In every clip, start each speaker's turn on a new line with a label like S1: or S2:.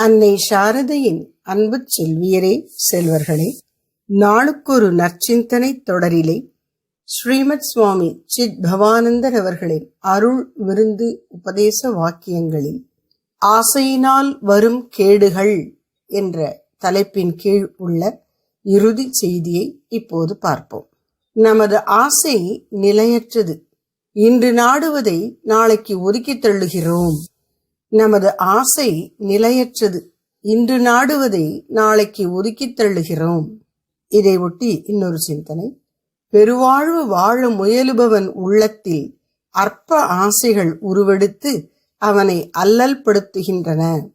S1: அன்னை சாரதையின் அன்பு செல்வியரே செல்வர்களே நாளுக்கொரு நற்சிந்தனை தொடரிலே ஸ்ரீமத் சுவாமி சித் பவானந்தர் அவர்களின் அருள் விருந்து உபதேச வாக்கியங்களில் ஆசையினால் வரும் கேடுகள் என்ற தலைப்பின் கீழ் உள்ள இறுதி செய்தியை இப்போது பார்ப்போம். நமது ஆசை நிலையற்றது. இன்று நாடுவதை நாளைக்கு ஒதுக்கித் தள்ளுகிறோம். நமது ஆசை நிலையற்றது. இன்று நாடுவதை நாளைக்கு ஒதுக்கித் தள்ளுகிறோம். இதை ஒட்டி இன்னொரு சிந்தனை. பெருவாழ்வு வாழ முயலுபவன் உள்ளத்தில் அற்ப ஆசைகள் உருவெடுத்து அவனை அல்லல் படுத்துகின்றன.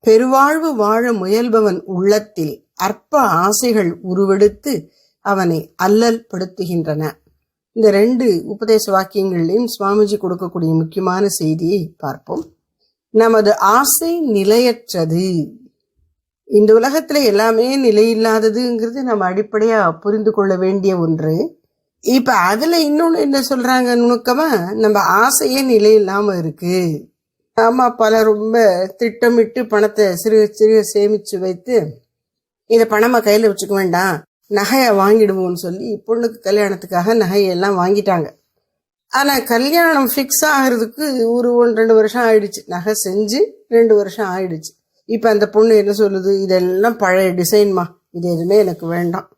S1: பெருவாழ்வு வாழ முயல்பவன் உள்ளத்தில் அற்ப ஆசைகள் உருவெடுத்து அவனை அல்லல் படுத்துகின்றன. இந்த ரெண்டு உபதேச வாக்கியங்களையும் சுவாமிஜி கொடுக்கக்கூடிய முக்கியமான செய்தியை பார்ப்போம். நமது ஆசை நிலையற்றது. இந்த உலகத்துல எல்லாமே நிலையில்லாததுங்கிறது நம்ம அடிப்படையா புரிந்து கொள்ள வேண்டிய ஒன்று. இப்ப அதுல இன்னொன்னு என்ன சொல்றாங்க நுணுக்கமா? நம்ம ஆசையே நிலை இல்லாம இருக்கு. ஆமா பல ரொம்ப திட்டமிட்டு பணத்தை சிறுக சிறுக சேமிச்சு வைத்து இதை பணமா கையில வச்சுக்க வேண்டாம் நகையை வாங்கிடுவோம்னு சொல்லி பொண்ணுக்கு கல்யாணத்துக்காக நகையெல்லாம் வாங்கிட்டாங்க. ஆனால் கல்யாணம் ஃபிக்ஸ் ஆகிறதுக்கு ஒரு ஒன்று ரெண்டு வருஷம் ஆயிடுச்சு. நகை செஞ்சு ரெண்டு வருஷம் ஆயிடுச்சு. இப்போ அந்த பொண்ணு என்ன சொல்லுது? இதெல்லாம் பழைய டிசைன்மா இது எதுவுமே எனக்கு வேண்டாம்.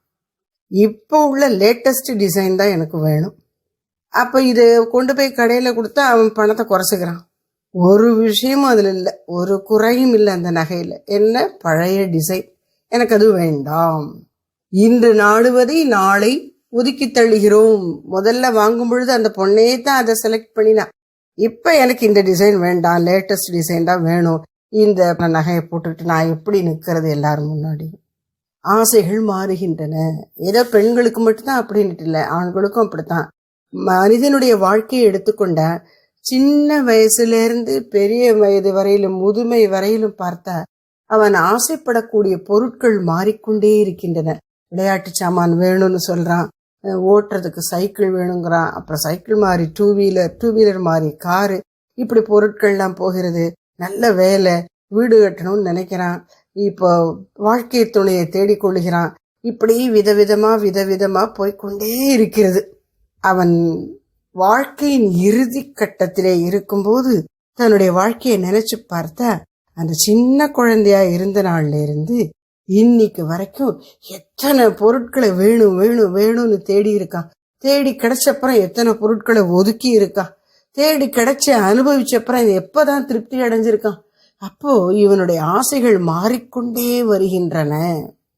S1: இப்போ உள்ள லேட்டஸ்ட் டிசைன் தான் எனக்கு வேணும். அப்போ இதை கொண்டு போய் கடையில் கொடுத்தா அவன் பணத்தை குறைச்சிக்கிறான். ஒரு விஷயமும் அதில் இல்லை. ஒரு குறையும் இல்லை அந்த நகையில். என்ன? பழைய டிசைன் எனக்கு அது வேண்டாம். இன்று நாடுவதை நாளை ஒதுக்கி தள்ளுகிறோம் முதல்ல வாங்கும் பொழுது அந்த பொண்ணையே தான் அதை செலக்ட் பண்ணினா. இப்ப எனக்கு இந்த டிசைன் வேண்டாம் லேட்டஸ்ட் டிசைன் தான் வேணும். இந்த நகையை போட்டுட்டு நான் எப்படி நிக்கிறது எல்லாரும் முன்னாடி? ஆசைகள் மாறுகின்றன. ஏதோ பெண்களுக்கு மட்டும்தான் அப்படின்ட்டு இல்லை ஆண்களுக்கும் அப்படித்தான். மனிதனுடைய வாழ்க்கையை எடுத்துக்கொண்ட சின்ன வயசுல இருந்து பெரிய வயது வரையிலும் முதுமை வரையிலும் பார்த்தா அவன் ஆசைப்படக்கூடிய பொருட்கள் மாறிக்கொண்டே இருக்கின்றன. விளையாட்டு சாமான் வேணும்னு சொல்றான். ஓட்டுறதுக்கு சைக்கிள் வேணுங்கிறான். அப்புறம் சைக்கிள் மாறி டூ வீலர் டூ வீலர் மாறி காரு இப்படி பொருட்கள்லாம் போகிறது. நல்ல வேலை. வீடு கட்டணும்னு நினைக்கிறான். இப்போ வாழ்க்கை துணையை தேடிக்கொள்கிறான் இப்படி விதவிதமாக விதவிதமாக போய்க்கொண்டே இருக்கிறது. அவன் வாழ்க்கையின் இறுதி கட்டத்திலே இருக்கும்போது தன்னுடைய வாழ்க்கையை நினைச்சு பார்த்தா அந்த சின்ன குழந்தையா இருந்த நாள்ல இருந்து இன்னைக்கு வரைக்கும் எத்தனை பொருட்களை வேணும் வேணும் வேணும்னு தேடி இருக்கான் தேடி கிடைச்சப்புறம் எத்தனை பொருட்களை ஒதுக்கி இருக்கான் தேடி கிடைச்ச அனுபவிச்சப்புறம் இது எப்பதான் திருப்தி அடைஞ்சிருக்கான் அப்போ இவனுடைய ஆசைகள் மாறிக்கொண்டே வருகின்றன.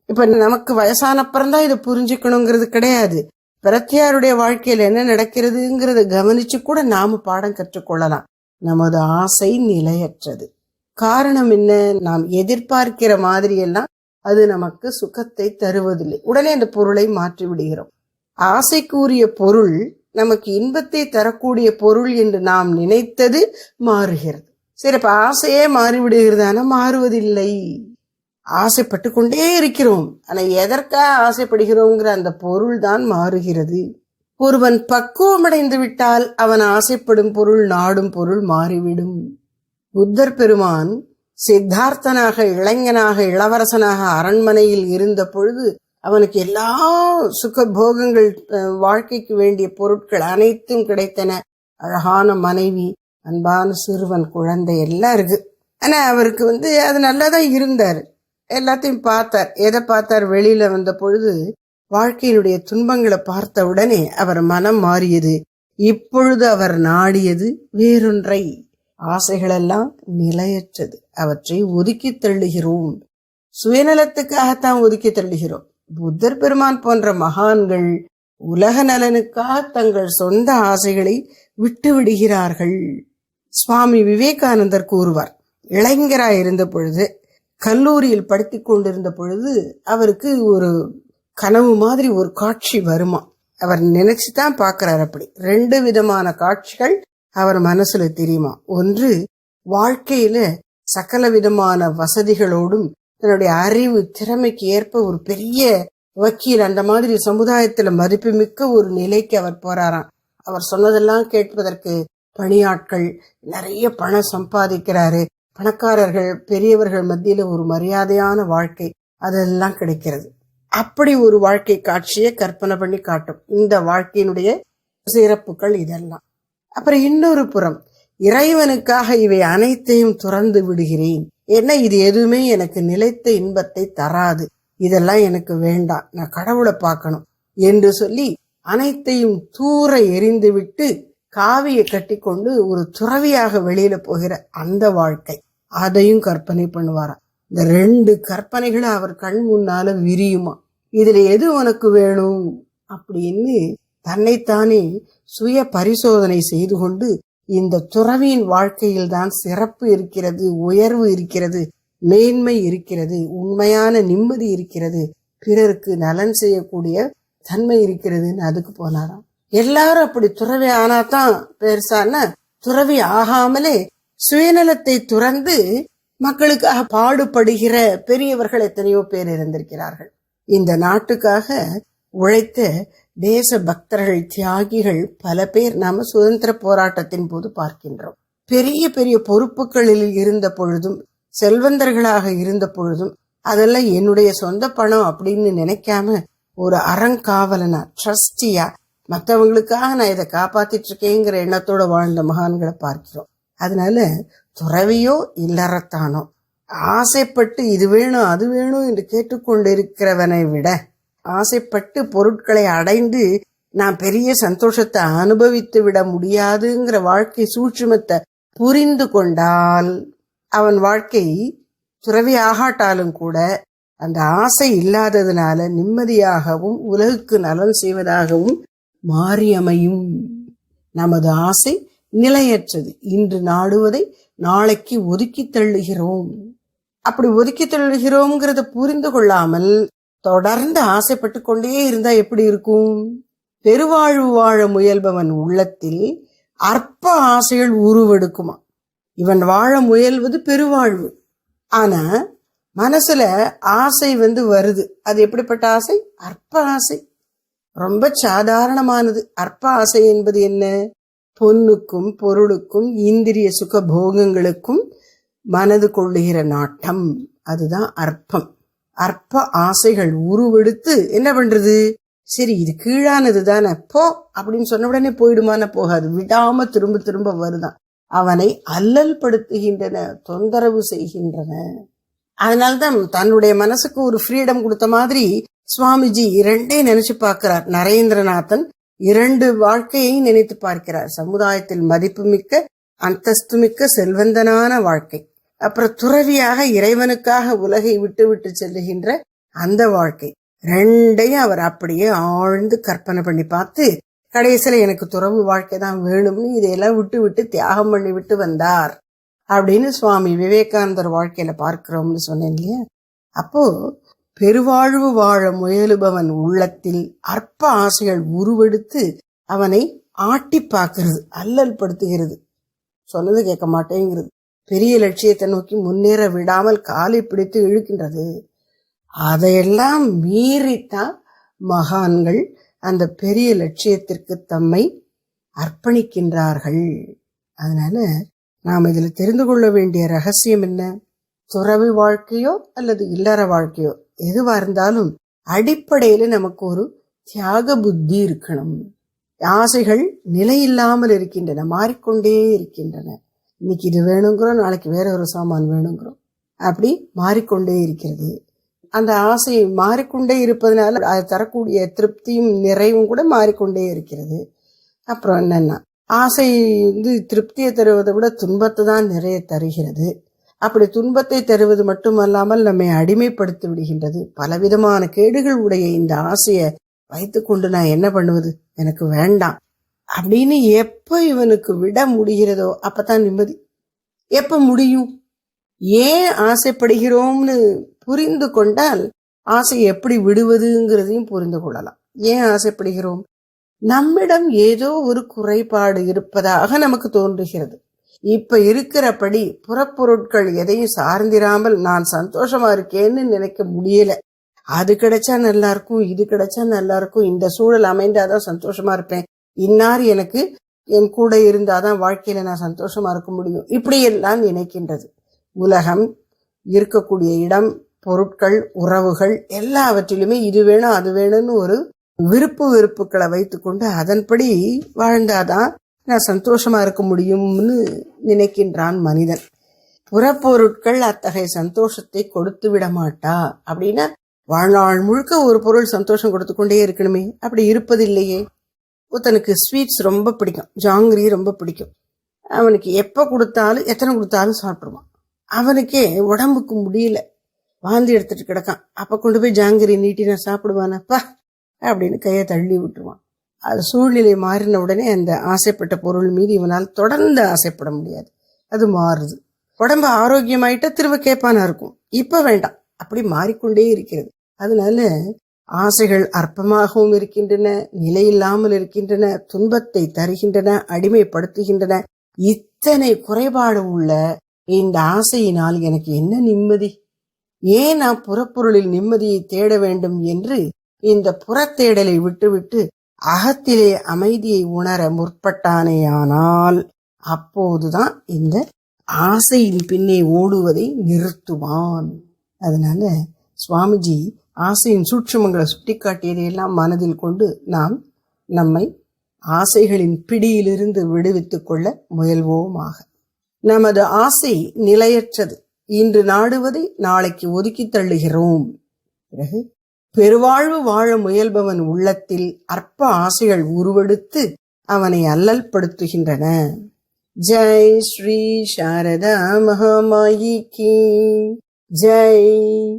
S1: இப்ப நமக்கு வயசானப்புறம் தான் இதை புரிஞ்சுக்கணுங்கிறது கிடையாது. பிரத்தியாருடைய வாழ்க்கையில என்ன நடக்கிறதுங்கிறத கவனிச்சு கூட நாம பாடம் கற்றுக்கொள்ளலாம். நமது ஆசை நிலையற்றது. காரணம் என்ன? நாம் எதிர்பார்க்கிற மாதிரி எல்லாம் அது நமக்கு சுகத்தை தருவதில்லை. உடனே அந்த பொருளை மாற்றி விடுகிறோம். ஆசைக்குரிய பொருள் நமக்கு இன்பத்தை தரக்கூடிய பொருள் என்று நாம் நினைத்தது மாறுகிறது. சரி அப்ப ஆசையே மாறிவிடுகிறதானா மாறுவதில்லை. ஆசைப்பட்டு கொண்டே இருக்கிறோம். ஆனா எதற்காக ஆசைப்படுகிறோங்கிற அந்த பொருள் தான் மாறுகிறது. ஒருவன் பக்குவமடைந்து விட்டால் அவன் ஆசைப்படும் பொருள் நாடும் பொருள் மாறிவிடும். புத்தர் பெருமான் சித்தார்த்தனாக இளைஞனாக இளவரசனாக அரண்மனையில் இருந்த பொழுது அவனுக்கு எல்லா சுக போகங்கள் வாழ்க்கைக்கு வேண்டிய பொருட்கள் அனைத்தும் கிடைத்தன. அழகான மனைவி அன்பான சிறுவன் குழந்தை எல்லாம் இருக்கு. ஆனா அவருக்கு வந்து அது நல்லாதான் இருந்தார். எல்லாத்தையும் பார்த்தார். எதை பார்த்தார்? வெளியில வந்த பொழுது வாழ்க்கையினுடைய துன்பங்களை பார்த்த உடனே அவர் மனம் மாறியது. இப்பொழுது அவர் நாடியது வேறொன்றை. ஆசைகளெல்லாம் நிலையற்றது. அவற்றை ஒதுக்கி தள்ளுகிறோம். சுயநலத்துக்காகத்தான் ஒதுக்கி தள்ளுகிறோம். புத்தர் பெருமான் போன்ற மகான்கள் உலக நலனுக்காக தங்கள் சொந்த ஆசைகளை விட்டு விடுகிறார்கள். சுவாமி விவேகானந்தர் கூறுவார் இளைஞராய் இருந்த பொழுது கல்லூரியில் படித்து கொண்டிருந்த பொழுது அவருக்கு ஒரு கனவு மாதிரி ஒரு காட்சி வருமா? அவர் நினைச்சுதான் பாக்குறார் அப்படி. ரெண்டு விதமான காட்சிகள் அவர் மனசுல தெரியுமா? ஒன்று வாழ்க்கையில சகல விதமான வசதிகளோடும் தன்னுடைய அறிவு திறமைக்கு ஏற்ப ஒரு பெரிய வக்கீல் அந்த மாதிரி சமுதாயத்துல மதிப்புமிக்க ஒரு நிலைக்கு அவர் போறாராம். அவர் சொன்னதெல்லாம் கேட்பதற்கு பணியாட்கள் நிறைய பணம் சம்பாதிக்கிறாரு. பணக்காரர்கள் பெரியவர்கள் மத்தியில ஒரு மரியாதையான வாழ்க்கை அதெல்லாம் கிடைக்கிறது. அப்படி ஒரு வாழ்க்கை காட்சியை கற்பனை பண்ணி காட்டும். இந்த வாழ்க்கையினுடைய சிறப்புகள் இதெல்லாம். அப்புறம் இன்னொரு புறம். இறைவனுக்காக இவை அனைத்தையும் துறந்து விடுகிறேன். என்ன இது எதுவுமே எனக்கு நிலைத்த இன்பத்தை தராது. இதெல்லாம் எனக்கு வேண்டாம். நான் கடவுளை பார்க்கணும். என்று சொல்லி அனைத்தையும் தூர எரிந்துவிட்டு காவியை கட்டிக்கொண்டு ஒரு துறவியாக வெளியில போகிற அந்த வாழ்க்கை. அதையும் கற்பனை பண்ணுவாராம். இந்த ரெண்டு கற்பனைகளும் அவர் கண் முன்னால விரியுமா? இதுல எது உனக்கு வேணும்? அப்படின்னு தன்னைத்தானே சுய பரிசோதனை செய்து கொண்டு இந்த துறவியின் வாழ்க்கையில் தான் சிறப்பு இருக்கிறது உயர்வு இருக்கிறது மேன்மை இருக்கிறது உண்மையான நிம்மதி இருக்கிறது. பிறருக்கு நலன் செய்யக்கூடிய தன்மை இருக்கிறதுன்னு அதுக்கு போனாராம். எல்லாரும் அப்படி துறவி ஆனாதான் பெருசான துறவி ஆகாமலே சுயநலத்தை துறந்து மக்களுக்காக பாடுபடுகிற பெரியவர்கள் எத்தனையோ பேர் இருந்திருக்கிறார்கள். இந்த நாட்டுக்காக உழைத்த தேச பக்தர்கள் தியாகிகள் பல பேர் நாம சுதந்திர போராட்டத்தின் போது பார்க்கின்றோம். பெரிய பெரிய பொறுப்புகளில் இருந்த பொழுதும் செல்வந்தர்களாக இருந்த பொழுதும் அதெல்லாம் என்னுடைய சொந்த பணம் அப்படின்னு நினைக்காம ஒரு அறங்காவலனா ட்ரஸ்டியா மற்றவங்களுக்காக நான் இதை காப்பாத்திட்டு இருக்கேங்கிற எண்ணத்தோட வாழ்ந்த மகான்களை பார்க்கிறோம். அதனால துறவியோ இல்லறத்தானோ? ஆசைப்பட்டு இது வேணும் அது வேணும் என்று கேட்டுக்கொண்டிருக்கிறவனை விட ஆசைப்பட்டு பொருட்களை அடைந்து நான் பெரிய சந்தோஷத்தை அனுபவித்து விட முடியாதுங்கிற வாழ்க்கை சூட்சுமத்தை புரிந்து கொண்டால் அவன் வாழ்க்கை துறவி ஆகாட்டாலும் கூட அந்த ஆசை இல்லாததுனால நிம்மதியாகவும் உலகுக்கு நலன் செய்வதாகவும் மாறியமையும். நமது ஆசை நிலையற்றது. இன்று நாடுவதை நாளைக்கு ஒதுக்கி தள்ளுகிறோம். அப்படி ஒதுக்கி தள்ளுகிறோம்ங்கிறத புரிந்து கொள்ளாமல் தொடர்ந்து ஆசைப்பட்டு கொண்டே இருந்தா எப்படி இருக்கும்? பெருவாழ்வு வாழ முயல்பவன் உள்ளத்தில் அற்ப ஆசைகள் உருவெடுக்குமா இவன் வாழ முயல்வது பெருவாழ்வு. ஆனா மனசுல ஆசை வந்து வருது. அது எப்படிப்பட்ட ஆசை? அற்ப ஆசை. ரொம்ப சாதாரணமானது. அற்ப ஆசை என்பது என்ன? பொன்னுக்கும் பொருளுக்கும் இந்திரிய சுக போகங்களுக்கும் மனது கொள்ளுகிற நாட்டம். அதுதான் அற்பம். அற்ப ஆசைகள் உருவெடுத்து என்ன பண்றது? சரி இது கீழானது தானே போ அப்படின்னு சொன்ன உடனே போயிடுமான போகாது. விடாம திரும்ப திரும்ப வருதான். அவனை அல்லல் படுத்துகின்றன தொந்தரவு செய்கின்றன. அதனால்தான் தன்னுடைய மனசுக்கு ஒரு ஃப்ரீடம் கொடுத்த மாதிரி சுவாமிஜி இரண்டே நினைச்சு பார்க்கிறார். நரேந்திரநாதன் இரண்டு வாழ்க்கையை நினைத்து பார்க்கிறார். சமுதாயத்தில் மதிப்புமிக்க அந்தஸ்துமிக்க செல்வந்தனான வாழ்க்கை. அப்புறம் துறவியாக இறைவனுக்காக உலகை விட்டு விட்டு செல்லுகின்ற அந்த வாழ்க்கை. ரெண்டையும் அவர் அப்படியே ஆழ்ந்து கற்பனை பண்ணி பார்த்து கடைசியில எனக்கு துறவு வாழ்க்கை தான் வேணும்னு இதையெல்லாம் விட்டு விட்டு தியாகம் பண்ணி விட்டு வந்தார் அப்படின்னு சுவாமி விவேகானந்தர் வாழ்க்கையில பார்க்கிறோம்னு சொன்னேன் இல்லையா? அப்போ பெருவாழ்வு வாழ முயலுபவன் உள்ளத்தில் அற்ப ஆசைகள் உருவெடுத்து அவனை ஆட்டி பார்க்கிறது அல்லல் படுத்துகிறது சொன்னது கேட்க மாட்டேங்கிறது. பெரிய லட்சியத்தை நோக்கி முன்னேற விடாமல் காலை பிடித்து இழுக்கின்றது. அதையெல்லாம் மீறித்தான் மகான்கள் அந்த பெரிய லட்சியத்திற்கு தம்மை அர்ப்பணிக்கின்றார்கள். அதனால நாம் இதில் தெரிந்து கொள்ள வேண்டிய ரகசியம் என்ன? துறவி வாழ்க்கையோ அல்லது இல்லற வாழ்க்கையோ? எதுவா இருந்தாலும் அடிப்படையில நமக்கு ஒரு தியாக புத்தி இருக்கணும். ஆசைகள் நிலையில்லாமல் இருக்கின்றன மாறிக்கொண்டே இருக்கின்றன. இன்னைக்கு இது வேணுங்கிறோம் நாளைக்கு வேற ஒரு சாமான் வேணுங்கிறோம். அப்படி மாறிக்கொண்டே இருக்கிறது. அந்த ஆசை மாறிக்கொண்டே இருப்பதனால அது தரக்கூடிய திருப்தியும் நிறைவும் கூட மாறிக்கொண்டே இருக்கிறது. அப்புறம் என்னென்னா ஆசை வந்து திருப்தியை தருவதை விட துன்பத்தை தான் நிறைய தருகிறது. அப்படி துன்பத்தை தருவது மட்டுமல்லாமல் நம்மை அடிமைப்படுத்தி விடுகின்றது. பலவிதமான கேடுகள் உடைய இந்த ஆசையை வைத்துக்கொண்டு நான் என்ன பண்ணுவது? எனக்கு வேண்டாம். அப்படின்னு எப்போ இவனுக்கு விட முடிகிறதோ அப்பதான் நிம்மதி. எப்ப முடியும்? ஏன் ஆசைப்படுகிறோம்னு புரிந்து கொண்டால் ஆசை எப்படி விடுவதுங்கிறதையும் புரிந்து கொள்ளலாம். ஏன் ஆசைப்படுகிறோம்? நம்மிடம் ஏதோ ஒரு குறைபாடு இருப்பதாக நமக்கு தோன்றுகிறது. இப்ப இருக்கிறபடி புறப்பொருட்கள் எதையும் சார்ந்திராமல் நான் சந்தோஷமா இருக்கேன்னு நினைக்க முடியல. அது கிடைச்சா நல்லா இருக்கும் இது கிடைச்சா நல்லா இருக்கும் இந்த சூழல் அமைந்தாதான் சந்தோஷமா இருப்பேன். இன்னார் எனக்கு என் கூட இருந்தால் தான் வாழ்க்கையில் நான் சந்தோஷமாக இருக்க முடியும். இப்படியெல்லாம் நினைக்கின்றது. உலகம் இருக்கக்கூடிய இடம் பொருட்கள் உறவுகள் எல்லாவற்றிலுமே இது வேணும் அது வேணும்னு ஒரு விருப்பு வெறுப்புகளை வைத்துக்கொண்டு அதன்படி வாழ்ந்தாதான் நான் சந்தோஷமா இருக்க முடியும்னு நினைக்கின்றான் மனிதன். புறப்பொருட்கள் அத்தகைய சந்தோஷத்தை கொடுத்து விட மாட்டா அப்படின்னா வாழ்நாள் முழுக்க ஒரு பொருள் சந்தோஷம் கொடுத்து கொண்டே இருக்கணுமே. அப்படி இருப்பதில்லையே. ஒருத்தனுக்கு ஸ்வீட்ஸ் ரொம்ப பிடிக்கும். ஜாங்கிரி ரொம்ப பிடிக்கும். அவனுக்கு எப்போ கொடுத்தாலும் எத்தனை கொடுத்தாலும் சாப்பிடுவான். அவனுக்கே உடம்புக்கு முடியல. வாந்தி எடுத்துட்டு கிடக்கான். அப்போ கொண்டு போய் ஜாங்கிரி நீட்டி நான் சாப்பிடுவானப்பா அப்படின்னு கையை தள்ளி விட்டுருவான். அது சூழ்நிலை மாறின உடனே அந்த ஆசைப்பட்ட பொருள் மீது இவனால் தொடர்ந்து ஆசைப்பட முடியாது. அது மாறுது. உடம்பு ஆரோக்கியமாயிட்டா திரும்ப கேட்பானா இருக்கும். இப்போ வேண்டாம். அப்படி மாறிக்கொண்டே இருக்கிறது. அதனால ஆசைகள் அற்பமாகவும் இருக்கின்றன நிலையில்லாமல் இருக்கின்றன துன்பத்தை தருகின்றன அடிமைப்படுத்துகின்றன. இத்தனை குறைபாடு உள்ள இந்த ஆசையினால் எனக்கு என்ன நிம்மதி? ஏன் நான் புறப்பொருளில் நிம்மதியை தேட வேண்டும் என்று இந்த புறத்தேடலை விட்டுவிட்டு அகத்திலே அமைதியை உணர முற்பட்டானேயானால் அப்போதுதான் இந்த ஆசையின் பின்னே ஓடுவதை நிறுத்துவான். அதனால சுவாமிஜி ஆசையின் சூட்சமங்களை சுட்டிக்காட்டியதையெல்லாம் மனதில் கொண்டு நாம் நம்மை ஆசைகளின் பிடியிலிருந்து விடுவித்துக் கொள்ள முயல்வோமாக. நமது ஆசை நிலையற்றது. இன்று நாடுவதை நாளைக்கு ஒதுக்கி தள்ளுகிறோம். பிறகு பெருவாழ்வு வாழ முயல்பவன் உள்ளத்தில் அற்ப ஆசைகள் உருவெடுத்து அவனை அல்லல் படுத்துகின்றன ஜெய் ஸ்ரீ சாரதா மகாமாயி கி. ஜெய்